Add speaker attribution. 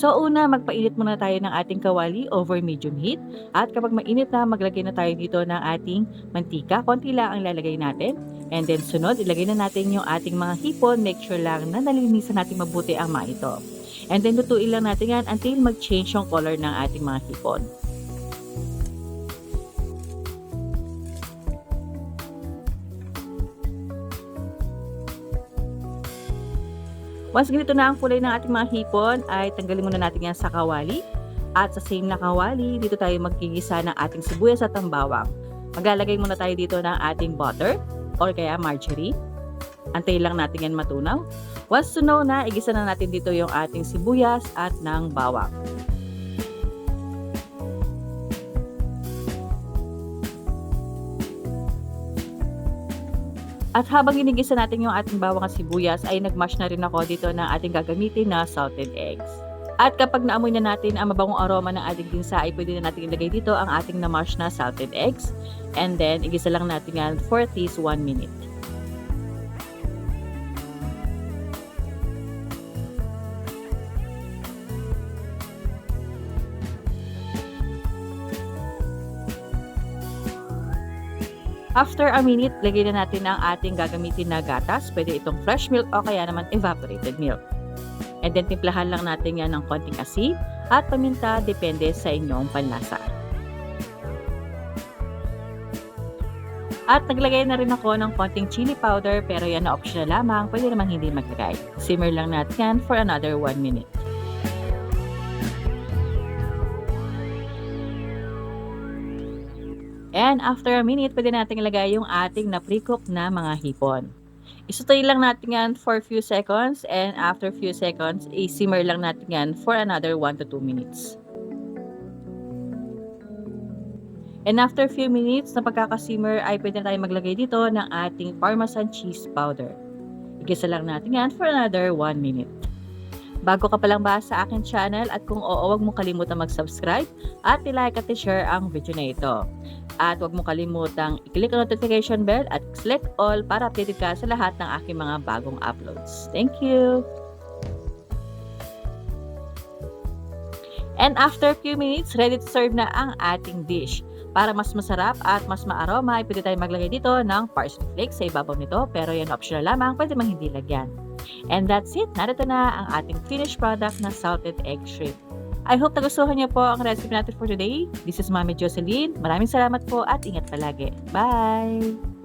Speaker 1: So una, magpainit muna tayo ng ating kawali over medium heat. At kapag mainit na, maglagay na tayo dito ng ating mantika. Konti lang ang lalagay natin. And then sunod, ilagay na natin yung ating mga hipon. Make sure lang na nalinisan natin mabuti ang mga ito. And then lutuin lang natin yan until mag-change yung color ng ating mga hipon. Once ganito na ang kulay ng ating mga hipon, ay tanggalin muna natin yan sa kawali. At sa same na kawali, dito tayo magkigisa ng ating sibuyas at ang bawang. Maglalagay muna tayo dito ng ating butter or kaya margarine. Antayin lang natin yan matunaw. Once tunaw na, igisa na natin dito yung ating sibuyas at ng bawang. At habang ginigisa natin yung ating bawang at sibuyas, ay nagmash na rin ako dito ng ating gagamitin na salted eggs. At kapag naamoy na natin ang mabangong aroma ng ating ginsa, ay pwede na natin ilagay dito ang ating na-mash na salted eggs. And then, igisa lang natin yan for at least 1 minute. After a minute, lagay na natin ang ating gagamitin na gatas. Pwede itong fresh milk o kaya naman evaporated milk. And then timplahan lang natin yan ng konting asin at paminta depende sa inyong panlasa. At naglagay na rin ako ng konting chili powder pero yan na optional lamang. Pwede naman hindi maglagay. Simmer lang natin for another 1 minute. And after a minute, pwede natin ilagay yung ating na-pre-cook na mga hipon. Isutay lang natin yan for few seconds and after few seconds, i-simmer lang natin yan for another 1 to 2 minutes. And after few minutes na pagkakasimmer ay pwede na tayo maglagay dito ng ating parmesan cheese powder. Igisa lang natin yan for another 1 minute. Bago ka pa lang ba sa akin channel at kung oo, huwag mo kalimutan mag-subscribe at i-like at i-share ang video na ito. At huwag mo kalimutang i-click ang notification bell at select all para updated ka sa lahat ng aking mga bagong uploads. Thank you! And after few minutes, ready to serve na ang ating dish. Para mas masarap at mas maaroma, ay pwede tayo maglagay dito ng parsley flakes sa ibabaw nito. Pero yan optional lamang, pwede mang hindi lagyan. And that's it. Narito na ang ating finished product na salted egg shrimp. I hope nagustuhan niyo po ang recipe natin for today. This is Mami Jocelyn. Maraming salamat po at ingat palagi. Bye!